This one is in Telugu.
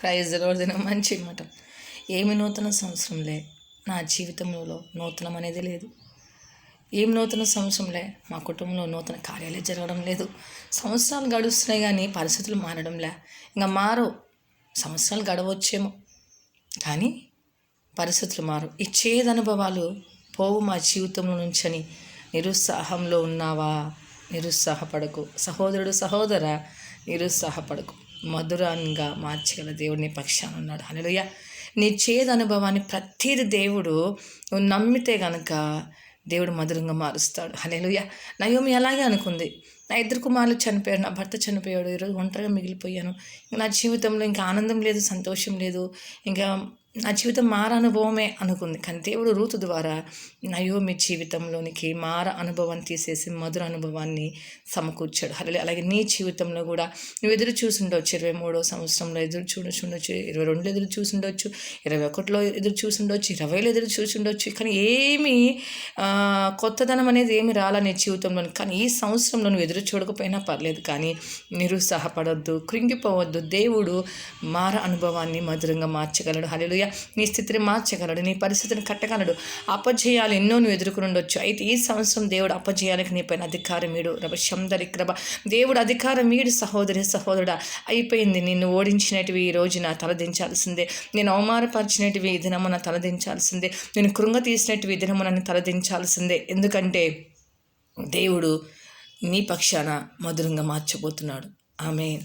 ప్రైజ్ రోజున మంచి మాట ఏమి నూతన సంవత్సరంలే నా జీవితంలో నూతనం అనేది లేదు. ఏం నూతన సంవత్సరంలే మా కుటుంబంలో నూతన కార్యాలే జరగడం లేదు. సంవత్సరాలు గడుస్తున్నాయి కానీ పరిస్థితులు మారడంలే ఇంకా మారు సంవత్సరాలు గడవచ్చేమో. కానీ పరిస్థితులు మారు ఈ చేదు అనుభవాలు పోవు మా జీవితంలో నుంచని. నిరుత్సాహంలో ఉన్నావా? నిరుత్సాహపడకు. సహోదరుడు సహోదర నిరుత్సాహపడకు. మధురంగా మార్చగల దేవుడు నీ పక్షాన ఉన్నాడు. హల్లెలూయా. నీ చేదు అనుభవాన్ని ప్రతిది దేవుడు నువ్వు నమ్మితే గనక దేవుడు మధురంగా మారుస్తాడు. హల్లెలూయా. నయోమి అలాగే అనుకుంది. నా ఇద్దరు కుమారులు చనిపోయాడు నా భర్త చనిపోయాడు ఈరోజు ఒంటరిగా మిగిలిపోయాను. ఇంకా నా జీవితంలో ఇంకా ఆనందం లేదు సంతోషం లేదు. ఇంకా నా జీవితం మార అనుభవమే అనుకుంది. కానీ దేవుడు రూతు ద్వారా నయోమి జీవితంలోనికి మార అనుభవాన్ని తీసేసి మధుర అనుభవాన్ని సమకూర్చాడు. అలాగే అలాగే నీ జీవితంలో కూడా నువ్వు ఎదురు చూసుండొచ్చు. ఇరవై మూడో సంవత్సరంలో ఎదురు చూసుండొచ్చు ఇరవై రెండులో ఎదురు చూసుండొచ్చు. ఇరవై ఒకటిలో ఎదురు చూసుండొచ్చు. ఇరవైలో ఎదురు చూసుండొచ్చు. కానీ ఏమి కొత్తదనం అనేది ఏమి రాలా నీ జీవితంలో కానీ ఈ సంవత్సరంలో నువ్వు ఎదురు చూడకపోయినా పర్లేదు. కానీ నిరుత్సాహపడొద్దు కృంగిపోవద్దు. దేవుడు మార అనుభవాన్ని మధురంగా మార్చగలడు. హల్లెలూయా. నీ స్థితిని మార్చగలడు నీ పరిస్థితిని కట్టగలడు. అపజయాలు ఎన్నో నువ్వు ఎదుర్కొని ఉండొచ్చు అయితే ఈ సంవత్సరం దేవుడు అపజయాలకు నీ పైన అధికారం ఈడు. రభ శందరి క్రభ దేవుడు అధికారం ఈడు సహోదరి సహోదరుడా. అయిపోయింది. నిన్ను ఓడించినటివి ఈ రోజున తలదించాల్సిందే నేను అవమానపరిచినటివి ఈ దినమున తలదించాల్సిందే నేను కృంగ తీసినటివి ఈ దినమున తలదించాల్సిందే ఎందుకంటే దేవుడు నీ పక్షాన మధురంగా మార్చబోతున్నాడు. ఆమె